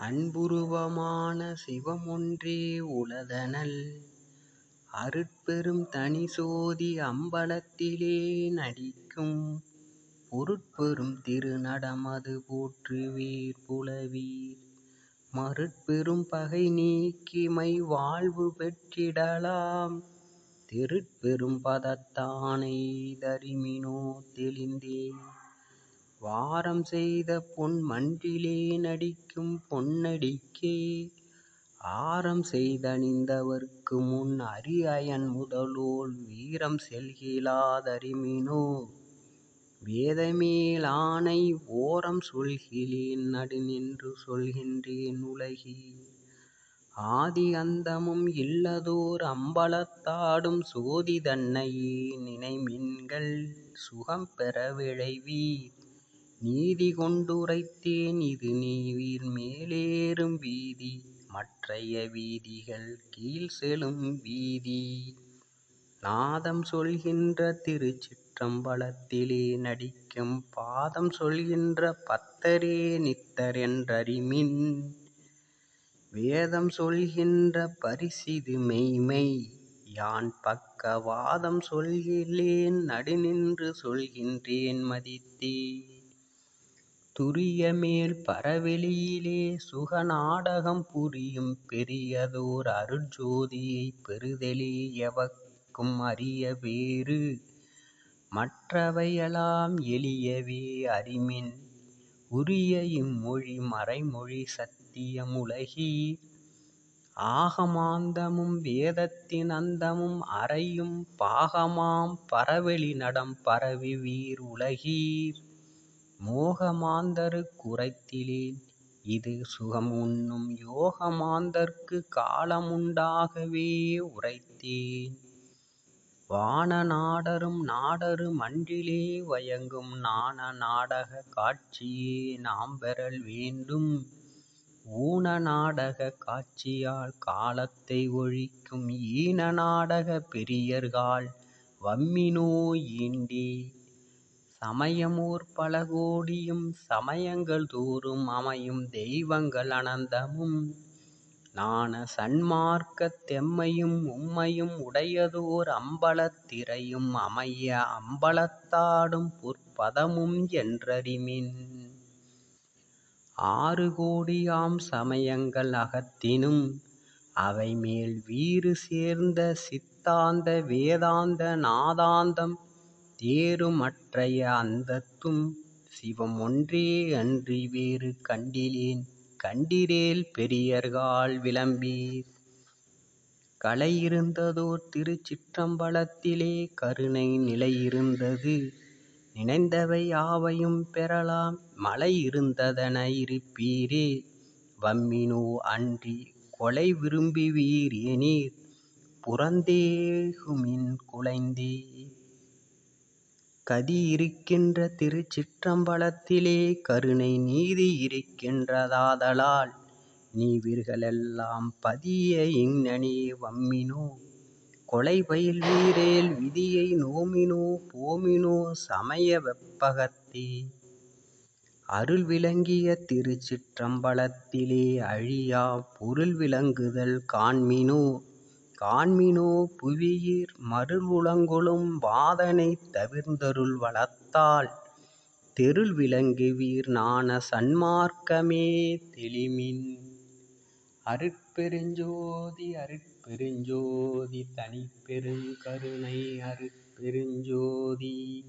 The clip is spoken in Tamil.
அன்புருவமான சிவமொன்றே உளதனல். அருட்பெரும் தனிசோதி அம்பலத்திலே நடிக்கும் பொருட்பெரும் திருநடமது போற்றுவீர் புலவீர். மருட்பெரும் பகை நீக்கிமை வாழ்வு பெற்றிடலாம். திருட்பெரும் பதத்தானை தரிமினோ தெளிந்தே. வாரம் செய்த பொன் மன்றிலே நடிக்கும் பொன்னடிக்கே. ஆரம் செய்தணிந்தவர்க்கு முன் அரியயன் முதலோள் வீரம் செல்கிலா தறிமினோ வேதமேல் ஆணை ஓரம் சொல்கிலேன் நடுநின்று சொல்கின்றேன் உலகி. ஆதி அந்தமும் இல்லதோர் அம்பலத்தாடும் சோதி தன்னையே நினைமின்கள் சுகம் பெற விழைவீர். நீதி கொண்டுரைத்தேன் இது நீவீர் மேலேறும் வீதி மற்றைய வீதிகள் கீழ் செலும் வீதி. நாதம் சொல்கின்ற திருச்சிற்றம்பலத்திலே நடிக்கும் பாதம் சொல்கின்ற பத்தரே நித்தர் என்றறிமின். வேதம் சொல்கின்ற பரிசிது மெய்ம்மை யான் பக்க வாதம் சொல்கிலேன் நடுநின்று சொல்கின்றேன் மதித்தே. துரியமேல் பரவெளியிலே சுக நாடகம் புரியும் பெரியதோர் அருட்சோதியைப் பெறுதலே எவர்க்கும் அரிய வேறு. மற்றவையெல்லாம் எளியவே அறிமின். உரிய இம்மொழி மறைமொழி சத்தியம் உலகீர் ஆகமாந்தமும் வேதத்தின் அந்தமும் அறையும் பாகமாம் பரவெளி நடம் பரவுவீர் உலகீர். மோகமாந்தரு உரைத்திலேன் இது சுகம் உண்ணும் யோகமாந்தர்க்கு காலமுண்டாகவே உரைத்தேன். வான நாடரும் நாடரு மன்றிலே வயங்கும் நாண நாடகக் காட்சியே நாம் பெறல் வேண்டும். ஊன நாடகக் காட்சியால் காலத்தை ஒழிக்கும் ஈன நாடகப் பெரியர்காள் வம்மினோ ஈண்டே சமயமூர் பல கோடியும் சமயங்கள் தோறும் அமையும் தெய்வங்கள் அனந்தமும். ஞான சன்மார்க்கத் தெம்மையும் உம்மையும் உடையதோர் அம்பலத்திரையும் அமைய அம்பலத்தாடும் பொற்பதமும் என்றறிமின். ஆறு கோடியாம் சமயங்கள் அகத்தினும் அவைமேல் வீறு சேர்ந்த சித்தாந்த வேதாந்த நாதாந்தம் தேருமற்றைய அந்தத்தும் சிவம் ஒன்றே அன்றி வேறு கண்டிலேன் கண்டீரேல் பெரியர்காள் விளம்பீர். கலையிருந்ததோர் திருச்சிற்றம்பலத்திலே கருணை நிலையிருந்தது நினைந்தவை யாவையும் பெறலாம் மலையிருந்ததென இருப்பீரே. வம்மினோ அன்றி கொலை விரும்புவீர் எனிற் புறந்தேகுமின் குலைந்தே கதி இருக்கின்ற திருச்சிற்றம்பலத்திலே கருணை நீதி இருக்கின்றதாதலால் நீவிர்களெல்லாம் பதிய இங்ஙனே வம்மினோ. கொலை பயில்வீரேல் விதியை நோமினோ போமினோ சமய வெப்பகத்தே. அருள் விளங்கிய திருச்சிற்றம்பலத்திலே அழியாப் பொருள் விளங்குதல் காண்மினோ. காண்மினோ புவியீர் மருள் உலங்கொளும் வாதனைத் தவிர்ந்தருள் வளத்தால் தெருள் விளங்குவீர் ஞான சன்மார்க்கமே தெளிமின். அருட்பெருஞ்சோதி அருட்பெருஞ்சோதி தனிப்பெருங்கருணை அருட்பெருஞ்சோதி.